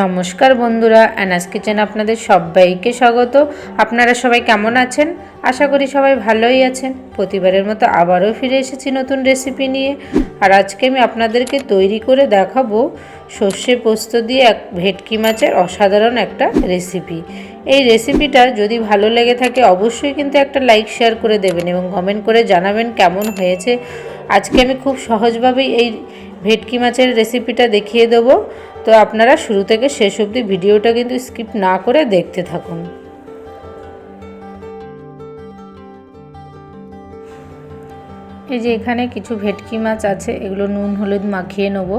নমস্কার বন্ধুরা অ্যানাস কিচেন আপনাদের সবাইকে স্বাগত। আপনারা সবাই কেমন আছেন? আশা করি সবাই ভালোই আছেন। প্রতিবারের মতো আবারও ফিরে এসেছি নতুন রেসিপি নিয়ে। আর আজকে আমি আপনাদেরকে তৈরি করে দেখাবো সর্ষে পোস্ত দিয়ে এক ভেটকি মাছের অসাধারণ একটা রেসিপি এই রেসিপিটা যদি ভালো লেগে থাকে, অবশ্যই কিন্তু একটা লাইক শেয়ার করে দেবেন এবং কমেন্ট করে জানাবেন কেমন হয়েছে। আজকে আমি খুব সহজভাবেই এই ভেটকি মাছের রেসিপিটা দেখিয়ে দেবো। তো আপনারা শুরু থেকে শেষ অবধি ভিডিওটা কিন্তু স্কিপ না করে দেখতে থাকুন। এই যে এখানে কিছু ভেটকি মাছ আছে, এগুলো নুন হলুদ মাখিয়ে নেব।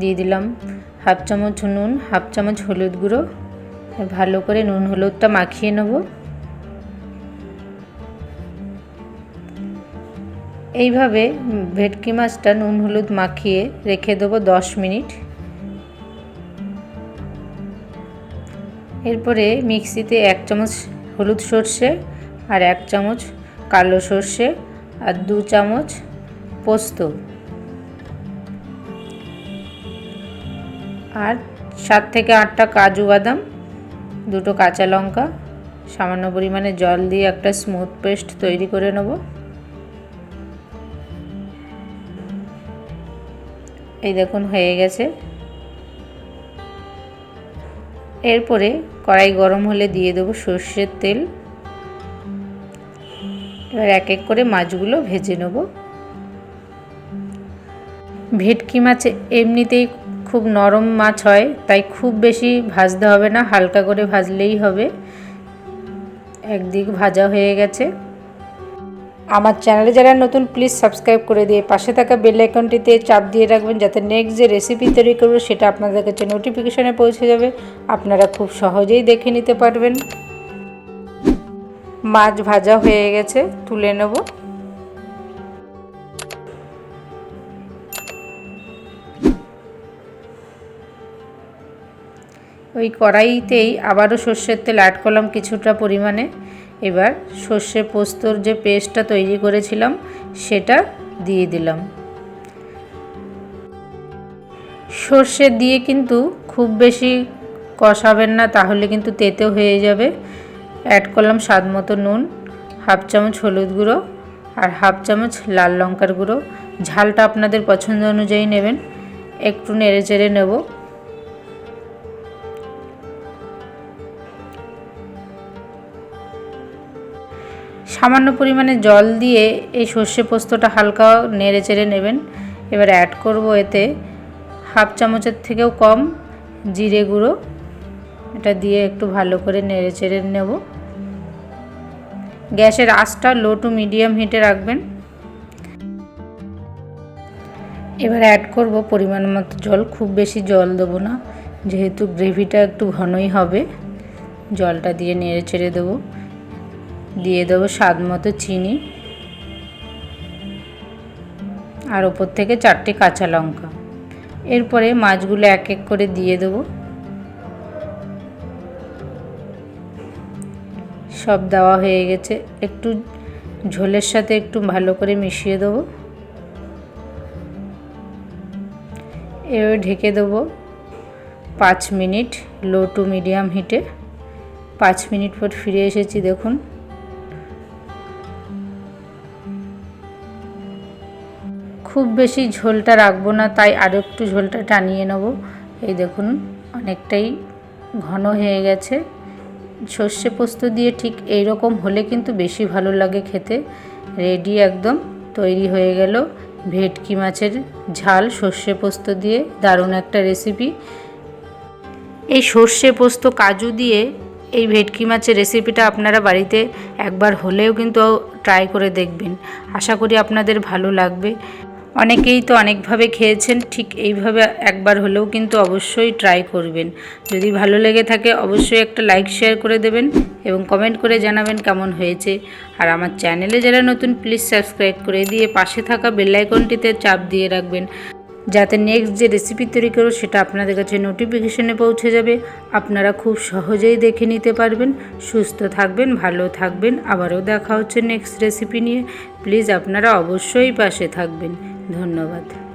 দিয়ে দিলাম হাফ চামচ নুন, হাফ চামচ হলুদ গুঁড়ো। ভালো করে নুন হলুদটা মাখিয়ে নেব। এইভাবে ভেটকি মাছটা নুন হলুদ মাখিয়ে রেখে দেবো দশ মিনিট। এরপরে মিক্সিতে এক চামচ হলুদ সর্ষে আর এক চামচ কালো সর্ষে আর দু চামচ পোস্ত। আর সাত থেকে আটটা কাজু বাদাম, দুটো কাঁচা লঙ্কা, সামান্য পরিমাণে জল দিয়ে একটা স্মুথ পেস্ট তৈরি করে নেব। এই দেখুন হয়ে গেছে। এরপরে কড়াই গরম হলে দিয়ে দেবো সর্ষের তেল। এবার এক এক করে মাছগুলো ভেজে নেব। ভেটকি মাছ এমনিতেই খুব নরম মাছ হয়, তাই খুব বেশি ভাজতে হবে না, হালকা করে ভাজলেই হবে। একদিক ভাজা হয়ে গেছে। আমার চ্যানেলে যারা নতুন প্লিজ সাবস্ক্রাইব করে দিয়ে পাশে থাকা বেল আইকনটিতে চাপ দিয়ে রাখবেন যাতে নেক্সট যে রেসিপি তৈরি করব সেটা আপনাদের কাছে নোটিফিকেশনে পৌঁছে যাবে। আপনারা খুব সহজেই দেখে নিতে পারবেন। মাছ ভাজা হয়ে গেছে, তুলে নেব। ওই কড়াইতেই আবারও সর্ষের তেল অ্যাড করলাম কিছুটা পরিমাণে। এবার সর্ষে পোস্তর যে পেস্টটা তৈরি করেছিলাম, সেটা দিয়ে দিলাম। সর্ষে দিয়ে কিন্তু খুব বেশি কষাবেন না, তাহলে কিন্তু তেতে হয়ে যাবে। অ্যাড করলাম স্বাদ মতো নুন, হাফ চামচ হলুদ গুঁড়ো আর হাফ চামচ লাল লঙ্কার গুঁড়ো। ঝালটা আপনাদের পছন্দ অনুযায়ী নেবেন, একটু নেড়ে চেড়ে নেব। সামান্য পরিমাণে জল দিয়ে এই সর্ষে পোস্তটা হালকা নেড়ে চেড়ে নেবেন। এবার অ্যাড করব এতে হাফ চামচের থেকেও কম জিরে গুঁড়ো। এটা দিয়ে একটু ভালো করে নেড়ে চেড়ে নেব। গ্যাসের আঁচটা লো টু মিডিয়াম হিটে রাখবেন। এবার অ্যাড করব পরিমাণ মতো জল। খুব বেশি জল দেবো না, যেহেতু গ্রেভিটা একটু ঘনই হবে। জলটা দিয়ে নেড়ে চেড়ে দেবো। দিয়ে দেবো স্বাদ মতো চিনি। আর ওপর থেকে চারটে কাঁচা লঙ্কা। এরপরে মাছগুলো এক এক করে দিয়ে দেবো। সব দেওয়া হয়ে গেছে। একটু ঝোলের সাথে একটু ভালো করে মিশিয়ে দেবো। এবার ঢেকে দেবো পাঁচ মিনিট লো টু মিডিয়াম হিটে। পাঁচ মিনিট পর ফিরে এসেছি, দেখুন। খুব বেশি ঝোলটা রাখব না, তাই আরও একটু ঝোলটা টানিয়ে নেব। এই দেখুন, অনেকটাই ঘন হয়ে গেছে। সর্ষে পোস্ত দিয়ে ঠিক এই রকম হলে কিন্তু বেশি ভালো লাগে খেতে। রেডি একদম, তৈরি হয়ে গেল ভেটকি মাছের ঝাল সর্ষে পোস্ত দিয়ে, দারুণ একটা রেসিপি। এই সর্ষে পোস্ত কাজু দিয়ে এই ভেটকি মাছের রেসিপিটা আপনারা বাড়িতে একবার হলেও কিন্তু ট্রাই করে দেখবেন। আশা করি আপনাদের ভালো লাগবে। অনেকেই তো অনেকভাবে খেয়েছেন, ঠিক এইভাবে একবার হলেও কিন্তু অবশ্যই ট্রাই করবেন। যদি ভালো লেগে থাকে অবশ্যই একটা লাইক শেয়ার করে দেবেন এবং কমেন্ট করে জানাবেন কেমন হয়েছে। আর আমার চ্যানেলে যারা নতুন প্লিজ সাবস্ক্রাইব করে দিয়ে পাশে থাকা বেলাইকনটিতে চাপ দিয়ে রাখবেন। যাতে নেক্সট যে রেসিপি তৈরি করো সেটা আপনাদের কাছে নোটিফিকেশনে পৌঁছে যাবে। আপনারা খুব সহজেই দেখে নিতে পারবেন। সুস্থ থাকবেন, ভালো থাকবেন। আবারও দেখা হচ্ছে নেক্সট রেসিপি নিয়ে। প্লিজ আপনারা অবশ্যই পাশে থাকবেন। ধন্যবাদ।